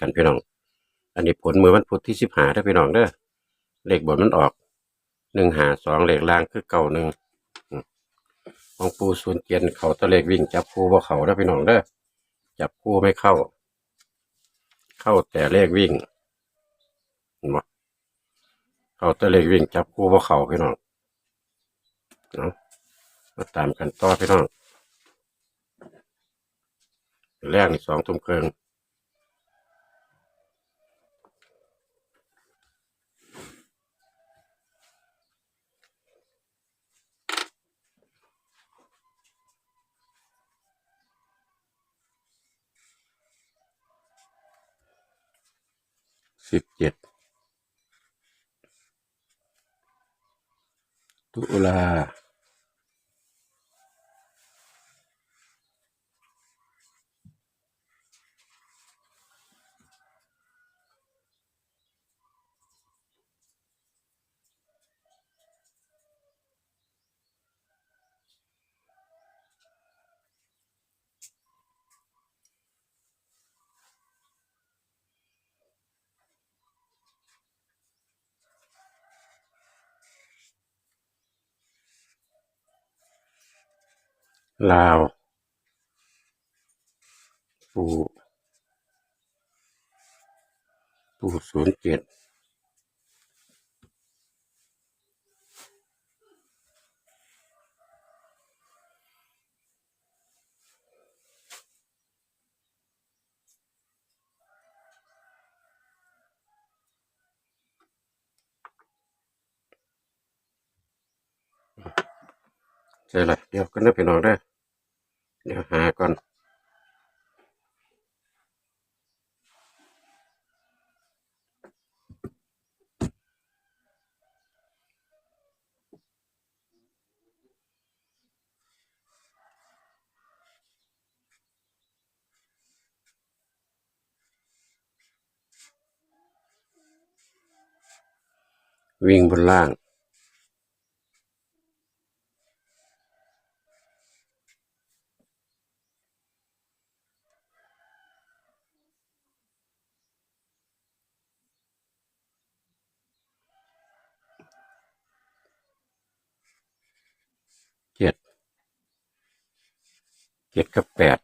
กันพี่น้อง อันนี้ผลมือวันพุธที่สิบหาถ้าพี่น้องเด้อเลขบนมันออกหนึ่งหาสองเลขล่างคือเก่าหนึ่งอืมของปูส่วนเกียนเขาตะเลขวิ่งจับคู่ว่าเขาถ้าพี่น้องเด้อจับคู่ไม่เข้า เข้าแต่เลขวิ่งเห็นบ่เขาตะเลขวิ่งจับคู่ว่าเขาพี่น้องเนาะมาตามกันต่อพี่น้องแรกสองทุ่มครึ่ง สิบเจ็ดตุลา ลาว ปูปูศูนย์เจ็ดใช่เลยเดี๋ยวกันนะพี่น้องเด้ เดี๋ยวหาก่อนวิ่งบนล่าง เจ็ดกับแปด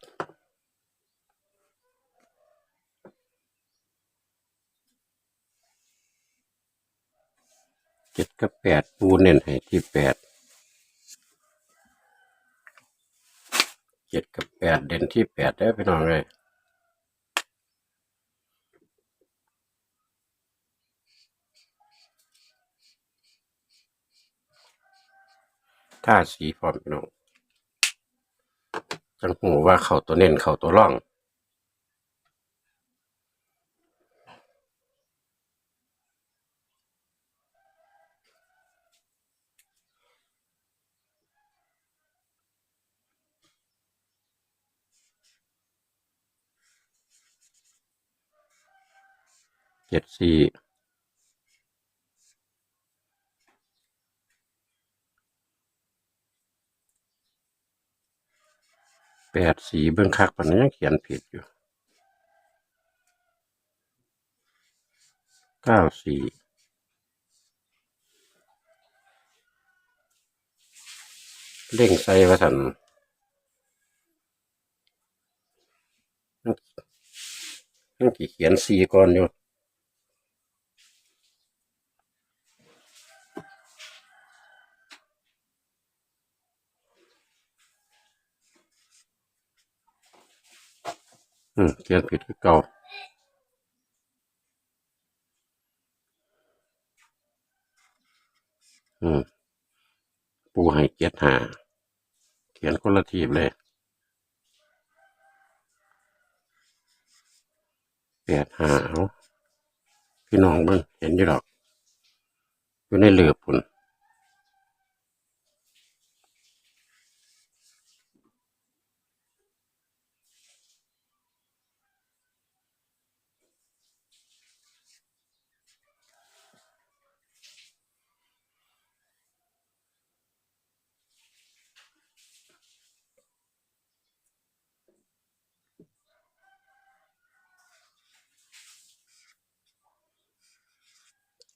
เจ็ดกับแปดปูเน้นให้ที่แปดเจ็ดกับแปดเด่นที่แปดได้พี่น้องเลยท่าสีพร้อมพี่น้อง จังหูว่าเขาตัวเน้นเขาตัวร่อง เจ็ดสี่ แปดสีเบื้องคักปานนี้ยังเขียนผิดอยู่เก้าสี่เร่งใส่ว่าสันนั่นกี่เขียนสี่ก่อนอยู่ อืมเขียนผิดคือเก่าอืมปูให้เกียรหาเขียนคนละทีบเลยแปดหาเอาพี่น้องเบิ่งเห็นอยู่ดอก อยู่ในเหลือบพุ่น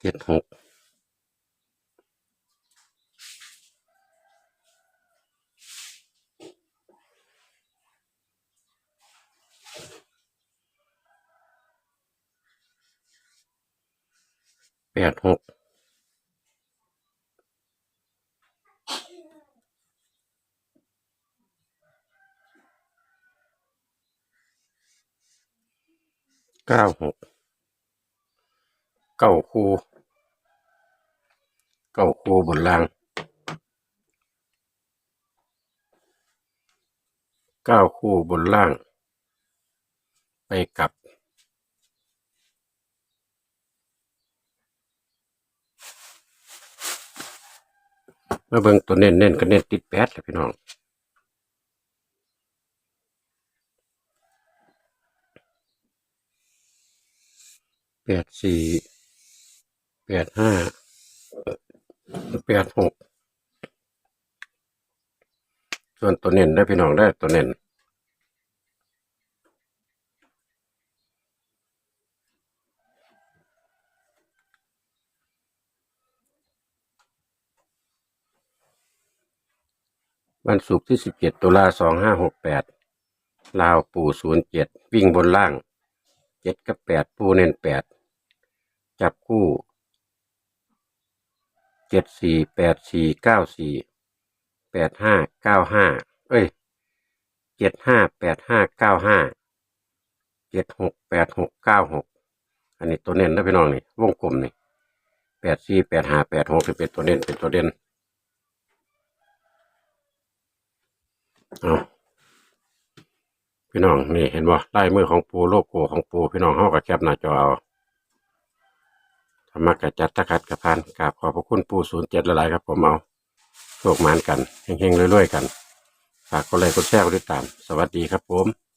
เจ็ดหกแปดหกเก้าหก เก้าคูเก้าคูบนล่างเก้าคู่บนล่าง ไปกลับมาเบิ่งตัวเน้นเน้นๆก็เน้นติดแปดเลยพี่น้องแปดสี่ แปดห้าแปดหกส่วนตัวเน้นได้พี่น้องได้ตัวเน้นวันศุกร์ที่สิบเจ็ดตุลาสองห้าหกแปดลาวปู่ศูนย์เจ็ดวิ่งบนล่างเจ็ดกับแปดปูเน้นแปดจับคู่ เจ็ดสี่แปดสี่เก้าสี่แปดห้าเก้าห้าเอ้ยเจ็ดห้าแปดห้าเก้าห้าเจ็ดหกแปดหกเก้าหกอันนี้ตัวเน้นนะพี่น้องนี่วงกลมนี่แปดสี่แปดห้าแปดหกเป็นตัวเน้นเป็นตัวเด่นเอาพี่น้องนี่เห็นว่าลายมือของปูโลโก้ของปูพี่น้องเฮากับแคปหน้าจอเอา มากระจัดตะขัดกระพานกราบขอบพระคุณปูศูนย์เจ็ดละลายครับผมเอาโชคหมานกันเฮงๆรวยๆกัน ฝากกดไลค์กดแชร์กดติดตาม สวัสดีครับผม